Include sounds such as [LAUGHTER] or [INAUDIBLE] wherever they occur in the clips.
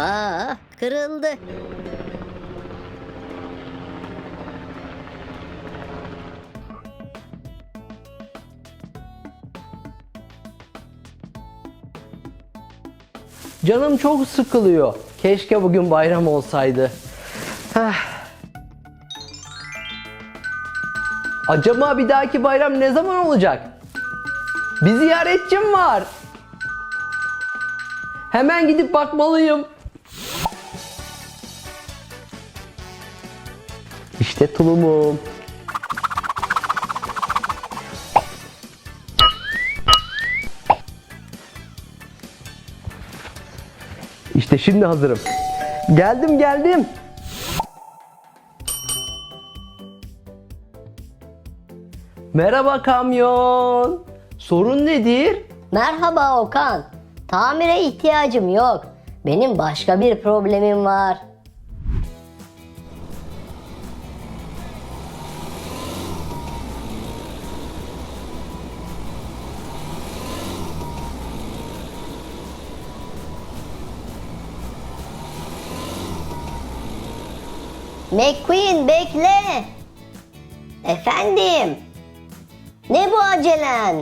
Eyvah kırıldı. Canım çok sıkılıyor. Keşke bugün bayram olsaydı. Heh. Acaba bir dahaki bayram ne zaman olacak? Bir ziyaretçim var. Hemen gidip bakmalıyım. İşte tulumum. İşte şimdi hazırım. Geldim geldim. Merhaba kamyon. Sorun nedir? Merhaba Okan. Tamire ihtiyacım yok. Benim başka bir problemim var. McQueen bekle. Efendim. Ne bu acelen?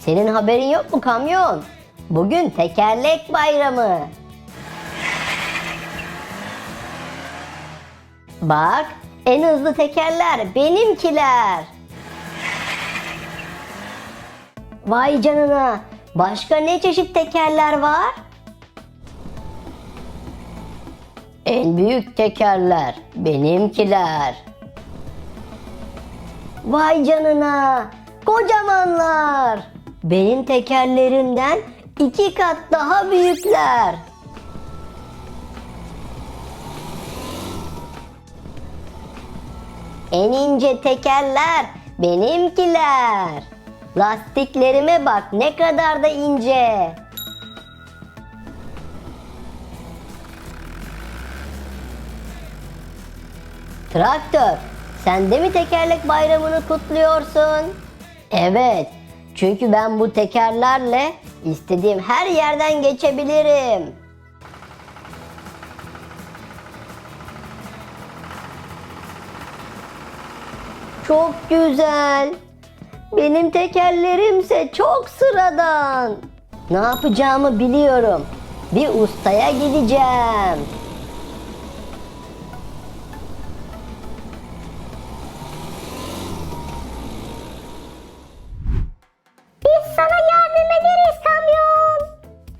Senin haberin yok mu kamyon? Bugün tekerlek bayramı. Bak, en hızlı tekerler benimkiler. Vay canına. Başka ne çeşit tekerler var? En büyük tekerler benimkiler. Vay canına! Kocamanlar! Benim tekerlerimden iki kat daha büyükler. En ince tekerler benimkiler. Lastiklerime bak ne kadar da ince. Traktör, sen de mi tekerlek bayramını kutluyorsun? Evet, çünkü ben bu tekerlerle istediğim her yerden geçebilirim. Çok güzel. Benim tekerlerimse çok sıradan. Ne yapacağımı biliyorum. Bir ustaya gideceğim.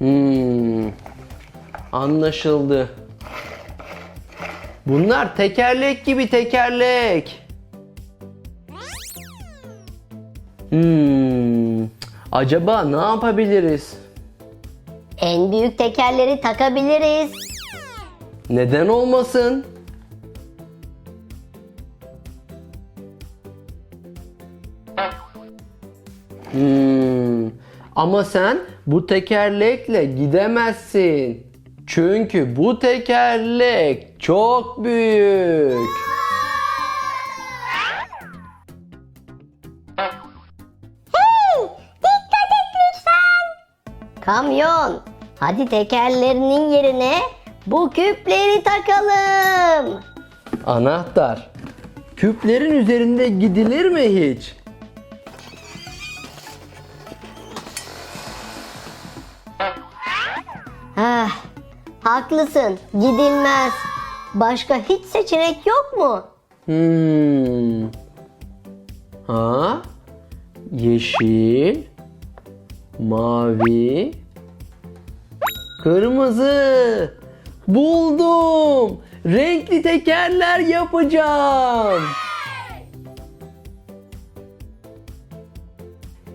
Hmm. Anlaşıldı. Bunlar tekerlek gibi tekerlek. Hmm. Acaba ne yapabiliriz? En büyük tekerleri takabiliriz. Neden olmasın? Hmm. Ama sen bu tekerlekle gidemezsin. Çünkü bu tekerlek çok büyük. Dikkat et lütfen. Kamyon, hadi tekerlerinin yerine bu küpleri takalım. Anahtar. Küplerin üzerinde gidilir mi hiç? Haklısın, gidilmez. Başka hiç seçenek yok mu? Hmm. Ha? Yeşil, mavi, kırmızı. Buldum. Renkli tekerler yapacağım.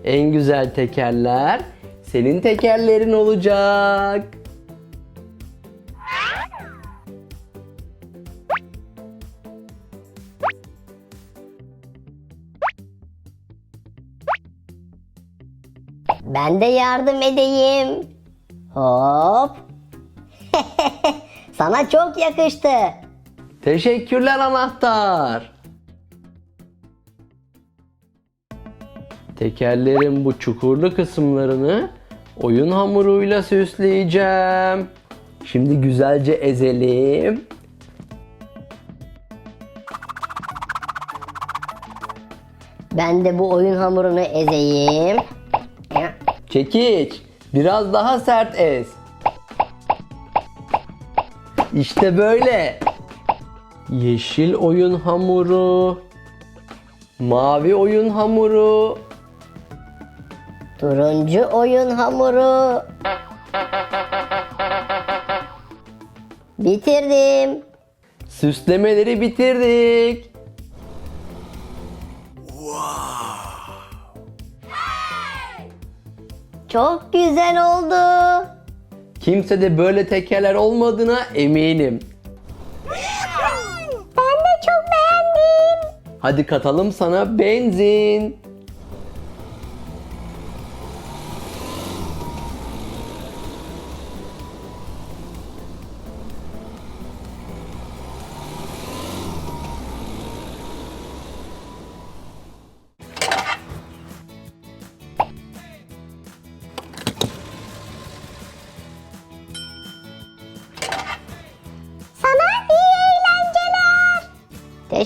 En güzel tekerler senin tekerlerin olacak. Ben de yardım edeyim. Hop. [LAUGHS] Sana çok yakıştı. Teşekkürler anahtar. Tekerlerin bu çukurlu kısımlarını oyun hamuruyla süsleyeceğim. Şimdi güzelce ezelim. Ben de bu oyun hamurunu ezeyim. Çekiç. Biraz daha sert ez. İşte böyle. Yeşil oyun hamuru. Mavi oyun hamuru. Turuncu oyun hamuru. Bitirdim. Süslemeleri bitirdik. Çok güzel oldu. Kimsede böyle tekerler olmadığına eminim. Ben de çok beğendim. Hadi katalım sana benzin.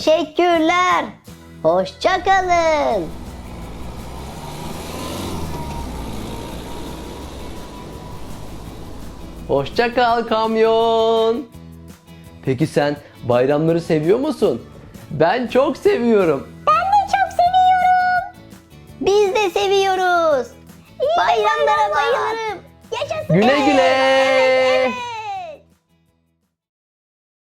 Teşekkürler. Hoşça kalın. Hoşça kal kamyon. Peki sen bayramları seviyor musun? Ben çok seviyorum. Ben de çok seviyorum. Biz de seviyoruz. Bayramlara bayılırım. Yaşasın. Güle güle.